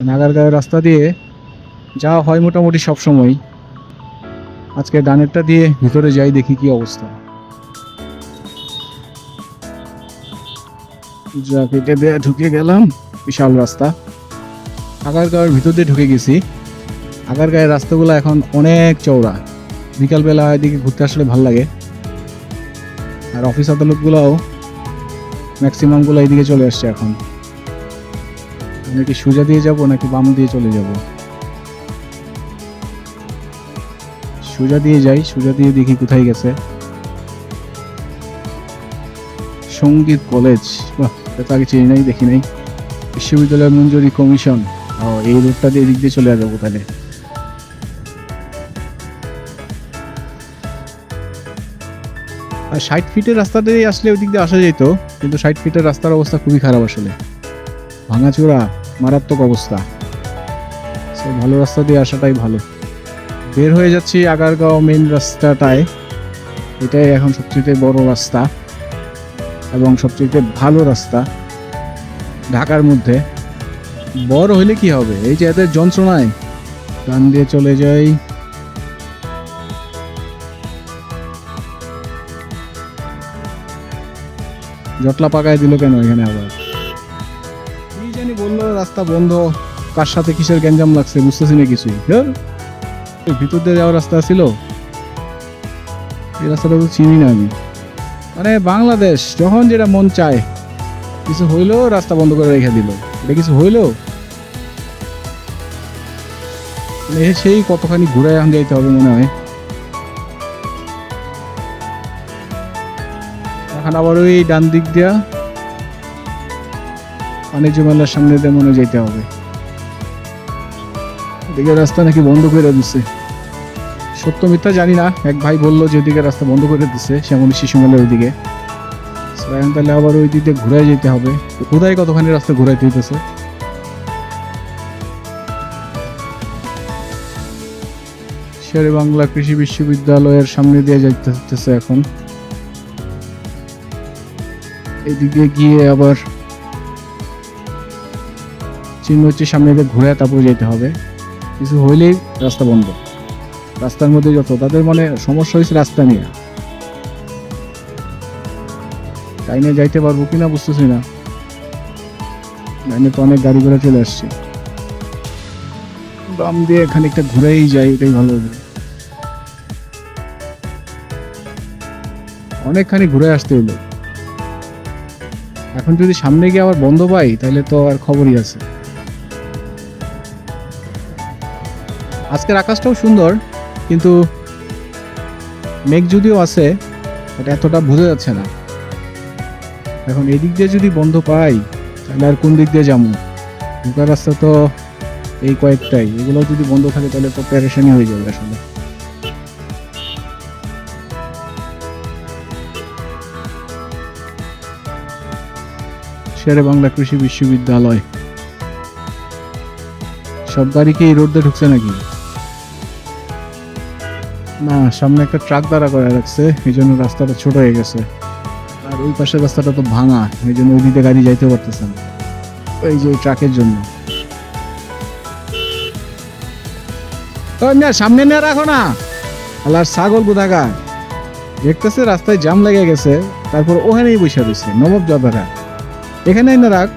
নাগারগাঁওয়ের রাস্তা দিয়ে যাওয়া হয় মোটামুটি সব সময় আজকে ডানেরটা দিয়ে ভিতরে যাই, দেখি কি অবস্থা। যা কেটে দিয়ে ঢুকে গেলাম, বিশাল রাস্তা। আগারগাঁওয়ের ভিতর দিয়ে ঢুকে গেছি। আগারগাঁয়ের রাস্তাগুলো এখন অনেক চওড়া। বিকালবেলা এদিকে ঘুরতে আসলে ভালো লাগে। আর অফিস আদালতগুলোও ম্যাক্সিমামগুলো এইদিকে চলে আসছে এখন। আমি কি সোজা দিয়ে যাব নাকি বাম দিয়ে চলে যাব? সোজা দিয়ে যাই, সোজা দিয়ে দেখি কোথায় গেছে। সংগীত কলেজ আগে চিনি নাই, দেখি নাই। বিশ্ববিদ্যালয় মঞ্জুরি কমিশন, ও, এই রোডটা দিয়ে এদিক দিয়ে চলে যাব তাহলে। আর ষাট ফিটের রাস্তা দিয়ে আসলে ওই দিক দিয়ে আসা যেত কিন্তু ষাট ফিটের রাস্তার অবস্থা খুবই খারাপ আসলে। ভাঙাচোরা মারাত্মক অবস্থা। So, ভালো রাস্তা দিয়ে আসাটাই ভালো। বের হয়ে যাচ্ছি আগারগাঁও মেন রাস্তাটায়। এটাই এখন সবচেয়ে বড় রাস্তা এবং সবচেয়ে ভালো রাস্তা ঢাকার মধ্যে। বড় হইলে কি হবে? এই যে এদের যন্ত্রণায়। ডান দিয়ে চলে যাই। জটলা পাকায় দিল কেন এখানে আবার? রাস্তা বন্ধ, কার সাথে কিসের গ্যাঞ্জাম লাগছে বুঝতেছি না কিছুই। এই ভিতর দিয়ে যাওয়ার রাস্তা ছিল। এই রাস্তাটা তো চিনি না আমি। মানে বাংলাদেশ, যখন যেটা মন চায়, কিছু হইল রাস্তা বন্ধ করে রেখে দিল। এটা কিছু হইল? মানে সেই কতখানি ঘুরে এখন যাইতে হবে মনে হয়। এখন আবার ওই ডান দিক দিয়া বাণিজ্য মেলার সামনে দিয়ে মনে যেতে হবে। এদিকে রাস্তা নাকি বন্ধ করে দিচ্ছে সত্য মিথ্যা জানি না, এক ভাই বলল যে ওদিকে রাস্তা বন্ধ করে দিচ্ছে সেমন শিশু মেলার ওইদিকে। এখন তাহলে আবার ওই দিকে ঘুরে যেতে হবে। কোথায় কতখানি রাস্তা ঘুরাইতে হইতেছে? শেরে বাংলা কৃষি বিশ্ববিদ্যালয়ের সামনে দিয়ে যাইতে এখন। এদিকে গিয়ে আবার চিহ্ন হচ্ছে সামনে দিয়ে ঘুরে তারপরে যেতে হবে। কিছু হইলেই রাস্তা বন্ধ। রাস্তার মধ্যে যত তাদের মানে সমস্যা হয়েছে রাস্তা নিয়ে। তাই নিয়ে যাইতে পারব কিনা বুঝতেছি না। লাইনে তো অনেক গাড়ি ঘোড়া চলে আসছে। বাম দিয়ে এখানে একটা ঘুরেই যাই, এটাই ভালো হবে। অনেকখানি ঘুরে আসতে হলো এখন যদি সামনে গিয়ে আবার বন্ধ পাই, তাহলে তো আর খবরই আছে। আজকের আকাশটাও সুন্দর, কিন্তু মেঘ যদিও আছে, এটা এতটা বোঝা যাচ্ছে না। এখন এদিক দিয়ে যদি বন্ধ পাই, তাহলে আর কোন দিক দিয়ে যাব? ঢোকার রাস্তা তো এই কয়েকটাই। এগুলো যদি বন্ধ থাকে, তাহলে তো প্যারেশানি হয়ে যাবে আসলে। শেরে বাংলা কৃষি বিশ্ববিদ্যালয়। সব গাড়ি কি এই রোড দিয়ে ঢুকছে নাকি? না, সামনে একটা ট্রাক দাঁড়া করে রাখছে, এই জন্য রাস্তাটা ছোট হয়ে গেছে। আর ওই পাশের রাস্তাটা তো ভাঙা, এই জন্য ওই দিকে গাড়ি যাইতে পারতেছে না। ওই যে ট্রাকের জন্য। সামনে নিয়ে রাখো না। আল্লাহর ছাগল কোথাকার দেখতেছে রাস্তায় জাম লেগে গেছে, তারপর ওখানেই বসে রয়েছে, নবাব জবেরা। এখানে না রাখ।